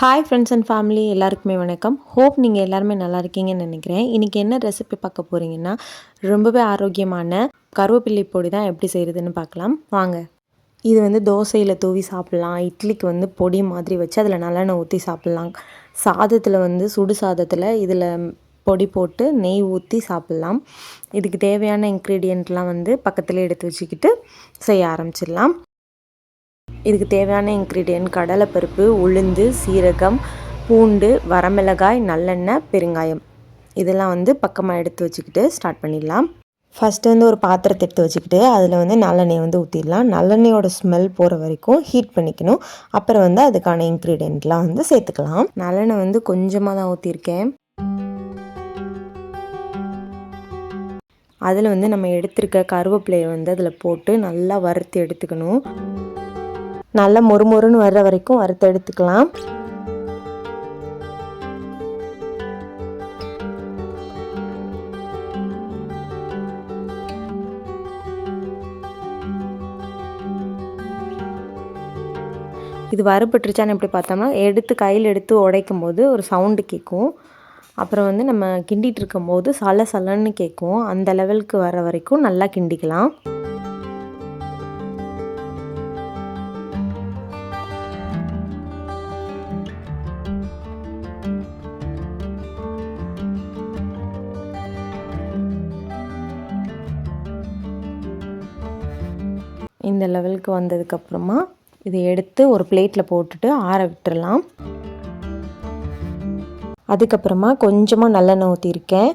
Hi friends and family எல்லாருக்குமே வணக்கம். Hope நீங்கள் எல்லாருமே நல்லா இருக்கீங்கன்னு நினைக்கிறேன். இன்றைக்கி என்ன ரெசிபி பார்க்க போகிறீங்கன்னா ரொம்பவே ஆரோக்கியமான கருவேப்பிள்ளை பொடி தான் எப்படி செய்கிறதுன்னு பார்க்கலாம். வாங்க. இது வந்து தோசையில் தூவி சாப்பிட்லாம். இட்லிக்கு வந்து பொடி மாதிரி வச்சு அதில் நல்லெண்ணெய் ஊற்றி சாப்பிட்லாம். சாதத்தில் வந்து சுடு சாதத்தில் இதில் பொடி போட்டு நெய் ஊற்றி சாப்பிட்லாம். இதுக்கு தேவையான இன்க்ரீடியண்ட்லாம் வந்து பக்கத்தில் எடுத்து வச்சுக்கிட்டு செய்ய ஆரம்பிச்சிடலாம். இதுக்கு தேவையான இன்க்ரீடியன்ட் கடலைப்பருப்பு உளுந்து சீரகம் பூண்டு வரமிளகாய் நல்லெண்ணெய் பெருங்காயம். இதெல்லாம் வந்து பக்கமாக எடுத்து வச்சுக்கிட்டு ஸ்டார்ட் பண்ணிடலாம். ஃபஸ்ட்டு வந்து ஒரு பாத்திரத்தை எடுத்து வச்சுக்கிட்டு அதில் வந்து நல்லெண்ணெய் வந்து ஊற்றிடலாம் நல்லெண்ணெயோட ஸ்மெல் போகிற வரைக்கும் ஹீட் பண்ணிக்கணும். அப்புறம் வந்து அதுக்கான இன்க்ரீடியண்ட்லாம் வந்து சேர்த்துக்கலாம். நல்லெண்ணெய் வந்து கொஞ்சமாக தான் ஊற்றிருக்கேன் அதில் வந்து நம்ம எடுத்திருக்க கருவேப்பிலையை வந்து அதில் போட்டு நல்லா வறுத்து எடுத்துக்கணும். நல்லா மொறுமொறுன்னு வர்ற வரைக்கும் வறுத்து எடுத்துக்கலாம். இது வறுபட்டுருச்சான்னு எப்படி பார்த்தோம்னா எடுத்து கையில் எடுத்து உடைக்கும் போது ஒரு சவுண்டு கேட்கும். அப்புறம் வந்து நம்ம கிண்டிகிட்டு இருக்கும்போது சல சலன்னு கேட்கும். அந்த லெவலுக்கு வர வரைக்கும் நல்லா கிண்டிக்கலாம். இந்த லெவலுக்கு வந்ததுக்கப்புறமா இதை எடுத்து ஒரு பிளேட்டில் போட்டுட்டு ஆற விட்டுடலாம் அதுக்கப்புறமா கொஞ்சமாக நல்லெண்ணெய் ஊற்றிருக்கேன்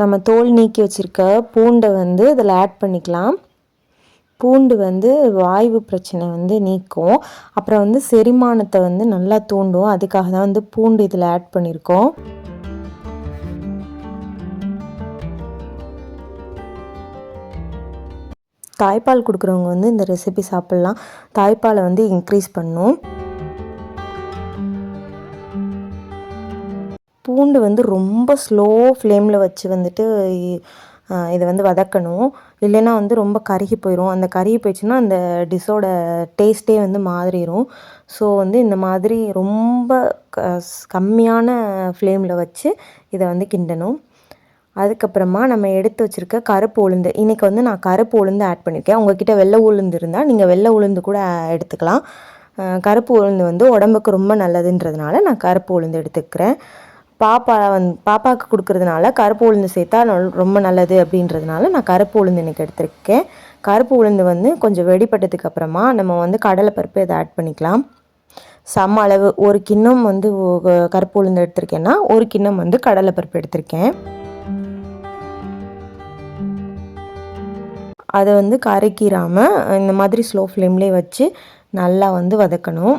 நம்ம தோல் நீக்கி வச்சுருக்க பூண்டை வந்து இதில் ஆட் பண்ணிக்கலாம். பூண்டு வந்து வாய்வு பிரச்சனை வந்து நீக்கும். அப்புறம் வந்து செரிமானத்தை வந்து நல்லா தூண்டும். அதுக்காக தான் வந்து பூண்டு இதில் ஆட் பண்ணியிருக்கோம். தாய்ப்பால் கொடுக்குறவங்க வந்து இந்த ரெசிபி சாப்பிட்லாம். தாய்ப்பாலை வந்து இன்க்ரீஸ் பண்ணும். பூண்டு வந்து ரொம்ப ஸ்லோ ஃப்ளேமில் வச்சு வந்துட்டு இதை வந்து வதக்கணும். இல்லைன்னா வந்து ரொம்ப கருகி போயிடும் அந்த கருகி போயிடுச்சுன்னா அந்த டிஷ்ஷோட டேஸ்ட்டே வந்து மாறிடும் ஸோ வந்து இந்த மாதிரி ரொம்ப க கம்மியான ஃப்ளேமில் வச்சு இதை வந்து கிண்டணும். அதுக்கப்புறமா நம்ம எடுத்து வச்சுருக்க கருப்பு உளுந்து. இன்றைக்கி வந்து நான் கருப்பு உளுந்து ஆட் பண்ணியிருக்கேன் உங்ககிட்ட வெள்ளை உளுந்து இருந்தால் நீங்கள் வெள்ளை உளுந்து கூட எடுத்துக்கலாம். கருப்பு உளுந்து வந்து உடம்புக்கு ரொம்ப நல்லதுன்றதுனால நான் கருப்பு உளுந்து எடுத்துக்கிறேன். பாப்பா வந் பாப்பாவுக்கு கொடுக்குறதுனால கருப்பு உளுந்து சேர்த்தா ரொம்ப நல்லது அப்படின்றதுனால நான் கருப்பு உளுந்து எனக்கு எடுத்திருக்கேன். கருப்பு உளுந்து வந்து கொஞ்சம் வெடிப்பட்டதுக்கு அப்புறமா நம்ம வந்து கடலைப்பருப்பு இதை ஆட் பண்ணிக்கலாம். சம அளவு ஒரு கிண்ணம் வந்து கருப்பு உளுந்து எடுத்திருக்கேன்னா ஒரு கிண்ணம் வந்து கடலைப்பருப்பு எடுத்திருக்கேன். அதை வந்து கரைக்கிறாமல் இந்த மாதிரி ஸ்லோ ஃப்ளேம்லேயே வச்சு நல்லா வந்து வதக்கணும்.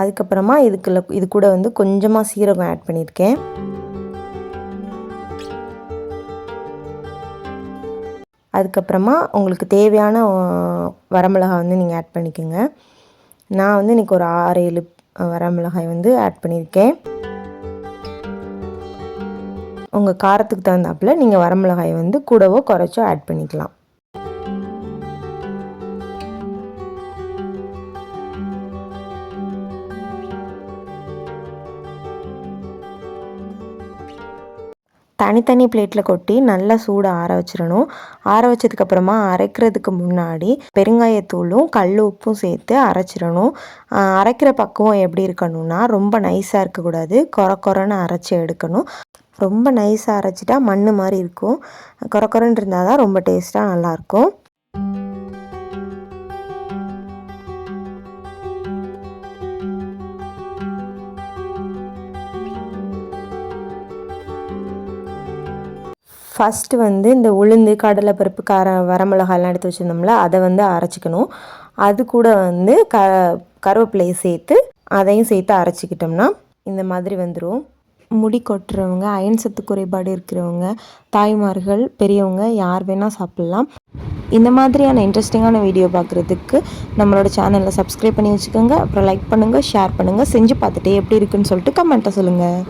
அதுக்கப்புறமா இதுக்குள்ள இது கூட வந்து கொஞ்சமாக சீரகம் ஆட் பண்ணியிருக்கேன். அதுக்கப்புறமா உங்களுக்கு தேவையான வரமிளகாய் வந்து நீங்கள் ஆட் பண்ணிக்கோங்க. நான் வந்து இன்றைக்கி ஒரு ஆறு ஏழு வரமிளகாய் வந்து ஆட் பண்ணியிருக்கேன். உங்கள் காரத்துக்கு தகுந்தாப்பில் நீங்கள் வரமிளகாய் வந்து கூடவோ குறைச்சோ ஆட் பண்ணிக்கலாம். தனித்தனி பிளேட்டில் கொட்டி நல்லா சூடு ஆற வச்சிடணும். ஆற வச்சதுக்கப்புறமா அரைக்கிறதுக்கு முன்னாடி பெருங்காயத்தூளும் கல் உப்பும் சேர்த்து அரைச்சிடணும். அரைக்கிற பக்குவம் எப்படி இருக்கணும்னா ரொம்ப நைஸாக இருக்கக்கூடாது. கொர கொரன்னு அரைச்சி எடுக்கணும். ரொம்ப நைஸாக அரைச்சிட்டா மண் மாதிரி இருக்கும். கொர கொரன்னு இருந்தால் தான் ரொம்ப டேஸ்ட்டாக நல்லாயிருக்கும் ஃபஸ்ட்டு வந்து இந்த உளுந்து கடலைப்பருப்பு கார வரமிளகாயெல்லாம் எடுத்து வச்சுருந்தோம்ல அதை வந்து அரைச்சிக்கணும். அது கூட வந்து க கருவேப்பிலையை சேர்த்து அதையும் சேர்த்து அரைச்சிக்கிட்டோம்னா இந்த மாதிரி வந்துடும் முடி கொட்டுறவங்க அயன் சத்து குறைபாடு இருக்கிறவங்க தாய்மார்கள் பெரியவங்க யார் வேணால் சாப்பிட்லாம். இந்த மாதிரியான இன்ட்ரெஸ்டிங்கான வீடியோ பார்க்குறதுக்கு நம்மளோட சேனலை சப்ஸ்கிரைப் பண்ணி வச்சுக்கோங்க. அப்புறம் லைக் பண்ணுங்கள் ஷேர் பண்ணுங்கள் செஞ்சு பார்த்துட்டு எப்படி இருக்குன்னு சொல்லிட்டு கமெண்ட்டை சொல்லுங்கள்